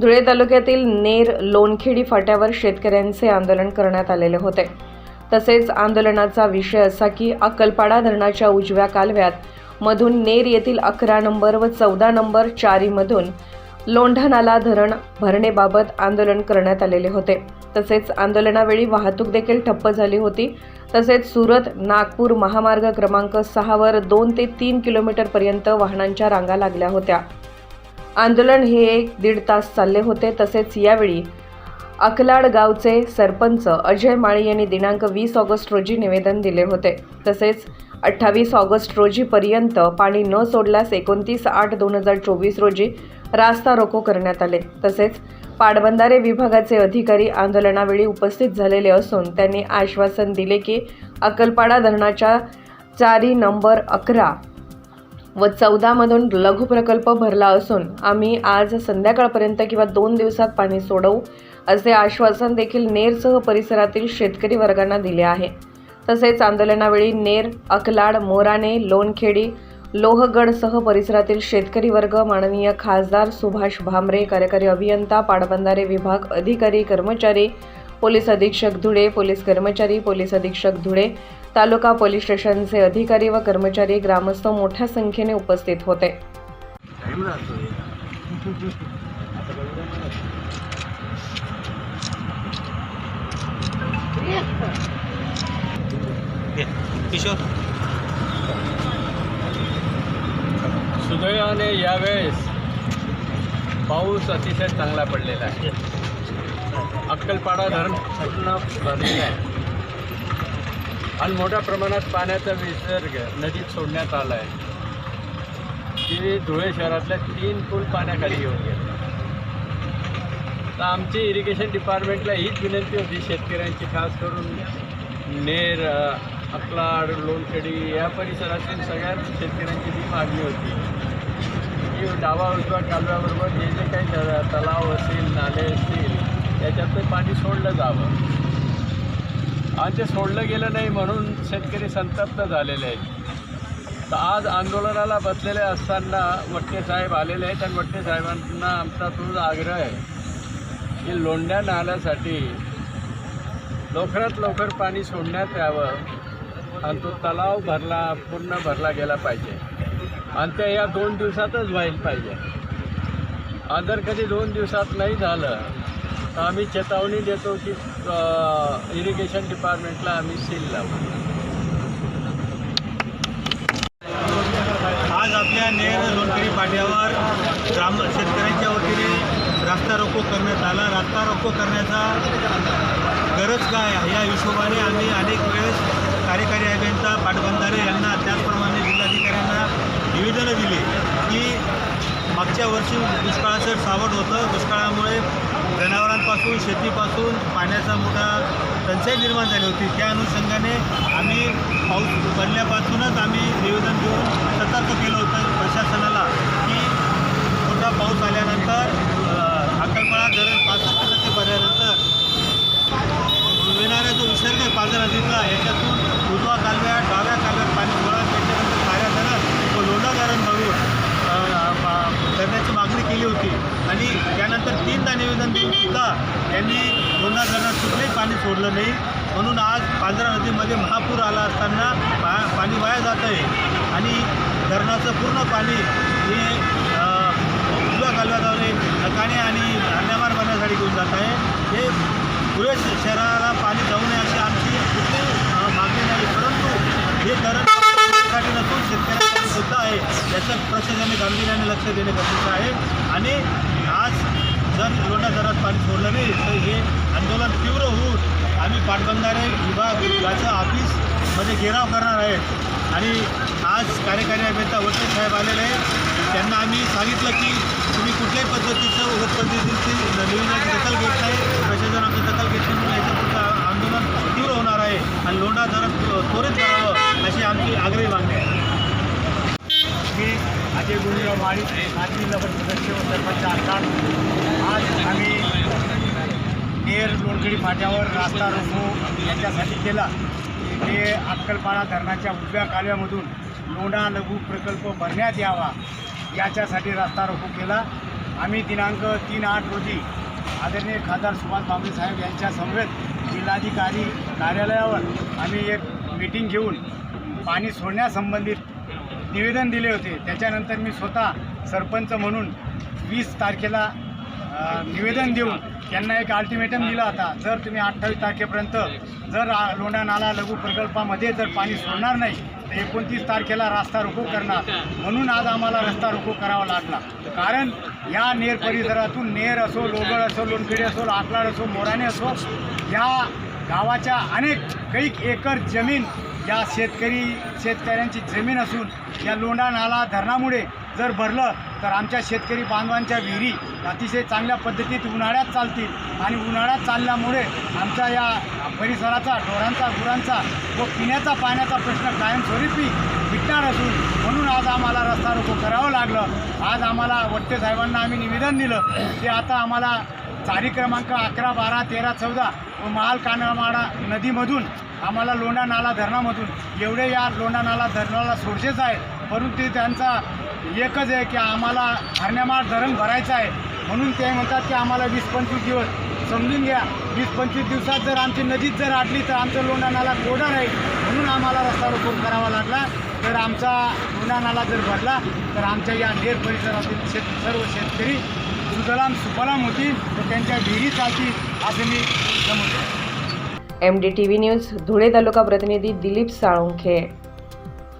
धुळे तालुक्यातील नेर लोणखेडी फाट्यावर शेतकऱ्यांचे आंदोलन करण्यात आलेले होते. तसेच आंदोलनाचा विषय असा की अक्कलपाडा धरणाच्या उजव्या कालव्यात मधून नेर येथील अकरा नंबर व चौदा नंबर चारीमधून लोंढानाला धरण भरणेबाबत आंदोलन करण्यात आलेले होते. तसेच आंदोलनावेळी वाहतूक देखील ठप्प झाली होती. तसेच सुरत नागपूर महामार्ग क्रमांक सहावर दोन ते तीन किलोमीटरपर्यंत वाहनांच्या रांगा लागल्या होत्या. आंदोलन हे एक दीड तास चालले होते. तसेच यावेळी अकलाड गावचे सरपंच अजय माळी यांनी दिनांक वीस ऑगस्ट रोजी निवेदन दिले होते. तसेच अठ्ठावीस ऑगस्ट रोजीपर्यंत पाणी न सोडल्यास एकोणतीस आठ दोन हजार चोवीस रोजी रास्ता रोको करण्यात आले. तसेच पाटबंधारे विभागाचे अधिकारी आंदोलनावेळी उपस्थित झालेले असून त्यांनी आश्वासन दिले की अक्कलपाडा धरणाच्या चारी नंबर अकरा व चौदामधून लघु प्रकल्प भरला असून आम्ही आज संध्याकाळपर्यंत किंवा दोन दिवसात पाणी सोडवू असे आश्वासन देखील नेरसह परिसरातील शेतकरी वर्गांना दिले आहे. तसेच आंदोलनावेळी नेर अकलाड मोराणे लोणखेडी लोहगडसह परिसरातील शेतकरी वर्ग माननीय खासदार सुभाष भामरे कार्यकारी अभियंता पाटबंधारे विभाग अधिकारी कर्मचारी पोलीस अधीक्षक धुळे पोलीस कर्मचारी पोलीस अधीक्षक धुळे तालुका पोलीस स्टेशनचे अधिकारी व कर्मचारी ग्रामस्थ मोठ्या संख्येने उपस्थित होते. किशोर. सुदैवाने यावेळेस पाऊस अतिशय चांगला पडलेला आहे. अक्कलपाडा धरण पूर्ण भरलेलं आहे. आणि मोठ्या प्रमाणात पाण्याचा विसर्ग नदीत सोडण्यात आला आहे की धुळे शहरातल्या तीन पूल पाण्याखाली येऊन गेले. तर आमची इरिगेशन डिपार्टमेंटला हीच विनंती होती शेतकऱ्यांची खास करून नेर अकलाड लोणखेडी या परिसरातील सगळ्या शेतकऱ्यांची ती मागणी होती की डावा उजवा कालव्याबरोबर जे जे काही त- तलाव असतील नाले असतील त्याच्यातलं पाणी सोडलं जावं. आणि ते सोडलं गेलं नाही म्हणून शेतकरी संतप्त झालेले आहेत. तर आज आंदोलनाला बसलेले असताना वट्टे साहेब आलेले आहेत आणि वट्टे साहेबांना आमचा तोच आग्रह आहे की लोंढ्या नाल्यासाठी लवकरात लवकर पाणी सोडण्यात यावं आणि तो तलाव भरला पूर्ण भरला गेला पाहिजे. आणि ते या दोन दिवसातच व्हायला पाहिजे. आणि जर कधी दोन दिवसात नाही झालं आम्ही चेतावणी देतो की इरिगेशन डिपार्टमेंटला आम्ही सील लावू. आज आपल्या नेर लोणकरी पाट्यावर ग्राम शेतकऱ्यांच्या वतीने रास्ता रोको करण्यात आला. रास्ता रोको करण्याचा गरज काय या हिशोबाने आम्ही अनेक वेळेस कार्यकारी अभियंता पाटबंधारे यांना त्याचप्रमाणे जिल्हाधिकाऱ्यांना निवेदनं दिली की मागच्या वर्षी दुष्काळाचं सावट होतं. दुष्काळामुळे जनावरांपासून शेतीपासून पाण्याचा मोठा टंचाई निर्माण झाली होती. त्या अनुषंगाने आम्ही पाऊस पडल्यापासूनच आम्ही निवेदन देऊन सतर्क केलं होतं प्रशासनाला की मोठा पाऊस आल्यानंतर अ, धरण पासष्ट टक्के भरल्यानंतर येणारा जो विसर्ग आहे पाझर नदीचा याच्यातून उजवा कालव्या डाव्या कालव्यात पाणी गोळा त्याच्यानंतर खाऱ्या धरण व लोढा धरण भरून करण्याची मागणी केली होती. आणि त्यानंतर तीनदा निवेदन देऊन सुद्धा त्यांनी दोनदा धरणात कुठलंही पाणी सोडलं नाही म्हणून आज पांजरा नदीमध्ये महापूर आला असताना पा पाणी वाया जात आहे. आणि धरणाचं पूर्ण पाणी हे उजव्या कालव्याद्वारे नकाणे आणि धान्यमार बनण्यासाठी घेऊन जात आहे. हे पुरे शहराला पाणी जाऊ नये अशी आमची कुठलीही मागणी नाही. परंतु हे धरणसाठी नसून शेतकऱ्यांसाठी सुद्धा आहे. याचं प्रशासनाने गांभीर्याने लक्ष देणे गरजेचं आहे. आणि आज जर लोटा दरात पाणी सोडलं नाही तर हे आंदोलन तीव्र होऊन आम्ही पाटबंधारे विभाग याचं ऑफिसमध्ये घेराव करणार आहे. आणि आज कार्यकारी अभियंता वटे साहेब आलेले आहेत. त्यांना आम्ही सांगितलं की तुम्ही कुठल्याही पद्धतीचं उगत पद्धतीची दखल घेत नाही. प्रशासन आमची दखल घेत नाही. म्हणून याचं आंदोलन तीव्र होणार आहे. आणि लोंढा धरण त्वरित करावं अशी आमची आग्रही मागणी आहे. मी अजय गुरुराव माळी माजी नगर सदस्य व सरपंच आमदार आम्ही नेर लोणकडी फाट्यावर रास्ता रोको याच्यासाठी केला. ते अक्कलपाडा धरणाच्या उजव्या कालव्यामधून लोणा लघु प्रकल्प भरण्यात यावा याच्यासाठी रास्ता रोको केला. आम्ही दिनांक तीन आठ रोजी आदरणीय खासदार सुभाष भामरे साहेब यांच्या समवेत जिल्हाधिकारी कार्यालयावर आम्ही एक मीटिंग घेऊन पाणी सोडण्यासंबंधित निवेदन दिले होते. त्याच्यानंतर मी स्वतः सरपंच म्हणून वीस तारखेला निवेदन देऊन त्यांना एक अल्टिमेटम दिला होता जर तुम्ही अठ्ठावीस तारखेपर्यंत जर आ- लोंढा नाला लघु प्रकल्पामध्ये जर पाणी सोडणार नाही तर एकोणतीस तारखेला रस्ता रोको करणार. म्हणून आज आम्हाला रस्ता रोको करावा लागला. कारण या नेर परिसरातून नेर असो लोगळ असो लोणखेडी असो लाकलाड असो मोराणे असो या गावाच्या अनेक कैक एकर जमीन या शेतकरी शेतकऱ्यांची जमीन असून या लोंढा नाला धरणामुळे जर भरलं तर आमच्या शेतकरी बांधवांच्या विहिरी अतिशय चांगल्या पद्धतीत उन्हाळ्यात चालतील आणि उन्हाळ्यात चालल्यामुळे आमच्या या परिसराचा ढोरांचा गुरांचा व पिण्याचा पाण्याचा प्रश्न कायमस्वरूपी मिटणार असून म्हणून आज आम्हाला रस्ता रोको करावं लागलं. आज आम्हाला वट्टे साहेबांना आम्ही निवेदन दिलं की आता आम्हाला चारी क्रमांक अकरा बारा तेरा चौदा व महाल कानमाडा नदीमधून आम्हाला लोंढा नाला धरणामधून एवढे या लोंढा नाला धरणाला सोर्सेस आहेत. परंतु त्यांचा एकच आहे की आम्हाला हरण्यामाळ धरण भरायचं आहे. म्हणून ते म्हणतात की आम्हाला वीस पंचवीस दिवस समजून घ्या. वीस पंचवीस दिवसात जर आमची नदीच जर आटली तर आमचं लोणानाला नाला राहील. म्हणून आम्हाला रस्ता रोखून करावा लागला. तर आमचा लोंढा नाला जर भरला तर आमच्या या ढेर परिसरातील शेत सर्व शेतकरी सुजलाम सुफलाम होतील व त्यांच्या विहिरी चालतील असं मी समजतो M D T V news Dhule taluka प्रतिनिधी दिलीप साळुंखे.